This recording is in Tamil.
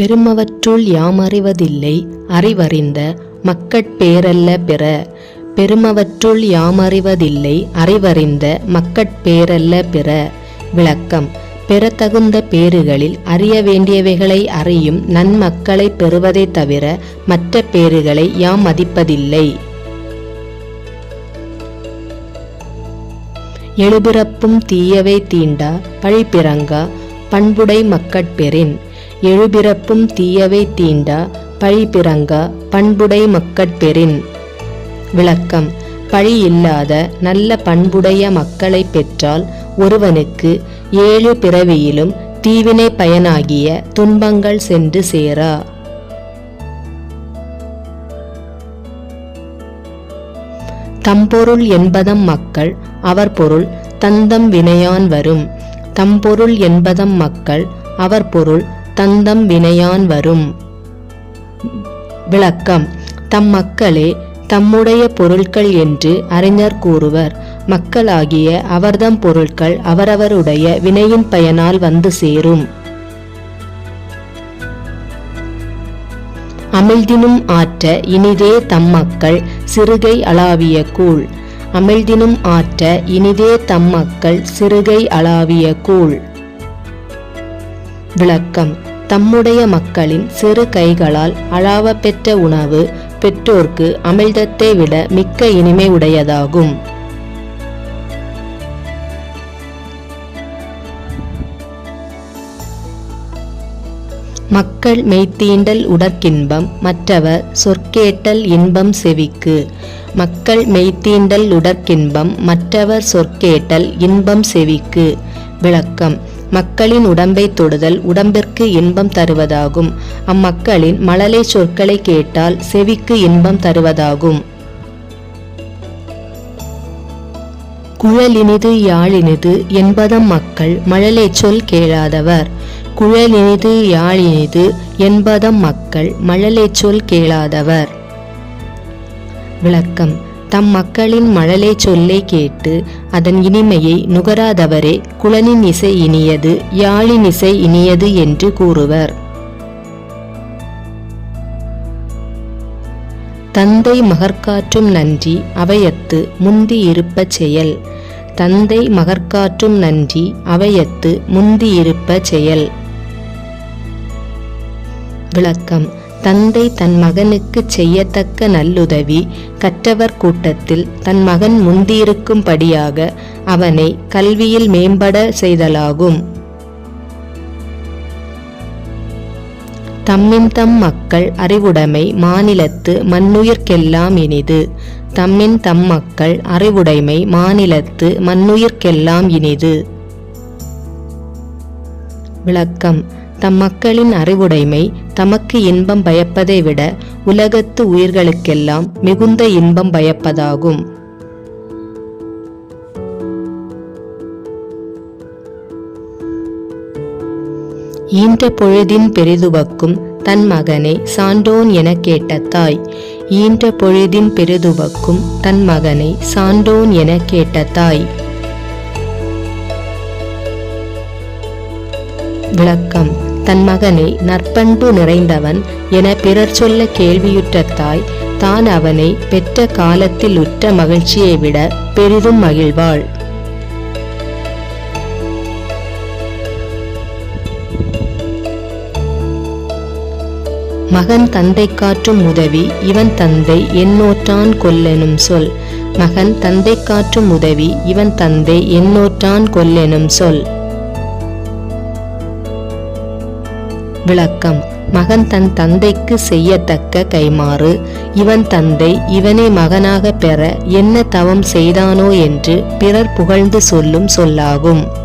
பெருமவற்றுள் யாமறிவதில்லை. அறிவறிந்த மக்கட்பேரல்ல பிற. பெருமவற்றுள் யாமறிவதில்லை. அறிவறிந்த மக்கட்பேரல்ல பிற. விளக்கம். பெறத்தகுந்த பேறுகளில் அறிய வேண்டியவைகளை அறியும் நன்மக்களை பெறுவதைத் தவிர மற்ற பேறுகளை யாம் மதிப்பதில்லை. எழுபிறப்பும் தீயவை தீண்டா பழிப்பிறங்கா பண்புடை மக்கட்பெறின். எழுபிறப்பும் தீயவை தீண்டா பழிப்பிறங்கா பண்புடை மக்கட்பெறின் விளக்கம் பழி இல்லாத நல்ல பண்புடைய மக்களை பெற்றால் ஒருவனுக்கு ஏழு பிறவியிலும் தீவினை பயனாகிய துன்பங்கள் சென்று சேரா. தம்பொருள் என்பதம் மக்கள் அவர் பொருள் தந்தம் வினையான் வரும். தம்பொருள் என்பதம் மக்கள் அவர் பொருள் தந்தம் வினையான் வரும். விளக்கம். தம் மக்களே தம்முடைய பொருட்கள் என்று அறிஞர் கூறுவர். மக்களாகிய அவர்தம் பொருட்கள் அவரவருடைய வினையின் பயனால் வந்து சேரும். அமிழ்தினும் ஆற்ற இனிதே தம் மக்கள் சிறுகை அளாவிய கூழ். அமிழ்தினும் ஆற்ற இனிதே தம் மக்கள் சிறுகை அளாவிய கூழ். விளக்கம். தம்முடைய மக்களின் சிறு கைகளால் அழாவ பெற்ற உணவு பெற்றோர்க்கு அமிழ்தத்தை விட மிக்க இனிமை உடையதாகும். மக்கள் மெய்த்தீண்டல் உடற்கின்பம் மற்றவர் சொற்கேட்டல் இன்பம் செவிக்கு. மக்கள் மெய்த்தீண்டல் உடற்கின்பம் மற்றவர் சொற்கேட்டல் இன்பம் செவிக்கு. விளக்கம். மக்களின் உடம்பை தொடுதல் உடம்பிற்கு இன்பம் தருவதாகும். அம்மக்களின் மழலை சொற்களை கேட்டால் செவிக்கு இன்பம் தருவதாகும். குழலினிது யாழினிது என்பதம் மக்கள் மழலை சொல் கேளாதவர். குழலினிது யாழினிது என்பதம் மக்கள் மழலை சொல் கேளாதவர். விளக்கம். தம் மக்களின் மழலை சொல்லை கேட்டு அதன் இனிமையை நுகராதவரே குழலின் இசை இனியது யாழின் இசை இனியது என்று கூறுவர். தந்தை மகற்காற்றும் நன்றி அவையத்து முந்தி இருப்ப செயல். தந்தை மகற்காற்றும் நன்றி அவையத்து முந்தி இருப்ப செயல். விளக்கம். தந்தை தன் மகனுக்கு செய்யத்தக்க நல்லுதவி கற்றவர் கூட்டத்தில் தன் மகன் முந்தியிருக்கும்படியாக அவனை கல்வியில் மேம்பட செய்தலாகும். தம்மின் தம் மக்கள் அறிவுடைமை மாநிலத்து மண்ணுயிர்க்கெல்லாம் இனிது. தம்மின் தம் மக்கள் அறிவுடைமை மாநிலத்து மண்ணுயிர்க்கெல்லாம் இனிது. விளக்கம். தம் மக்களின் அறிவுடைமை தமக்கு இன்பம் பயப்பதை விட உலகத்து உயிர்களுக்கெல்லாம் மிகுந்த இன்பம் பயப்பதாகும். ஈன்ற பொழுதின் பெரிதுவக்கும் தன் மகனை சான்றோன் எனக் கேட்ட தாய் ஈன்ற பொழுதின் பெரிதுவக்கும் தன் மகனை சான்றோன் எனக் கேட்ட தாய். விளக்கம். தன் மகனை நற்பண்பு நிறைந்தவன் என பிறர் சொல்ல கேள்வியுற்ற தாய் தான் அவனை பெற்ற காலத்தில் உற்ற மகிழ்ச்சியை விட பெரிதும் மகிழ்வாள். மகன் தந்தை காற்றும் உதவி இவன் தந்தை என்னோற்றான் கொல்லெனும் சொல். மகன் தந்தை காற்றும் உதவி இவன் தந்தை என்னோற்றான் கொல்லெனும் சொல். விளக்கம். மகன் தன் தந்தைக்கு செய்யத்தக்க கைமாறு இவன் தந்தை இவனை மகனாக பெற என்ன தவம் செய்தானோ என்று பிறர் புகழ்ந்து சொல்லும் சொல்லாகும்.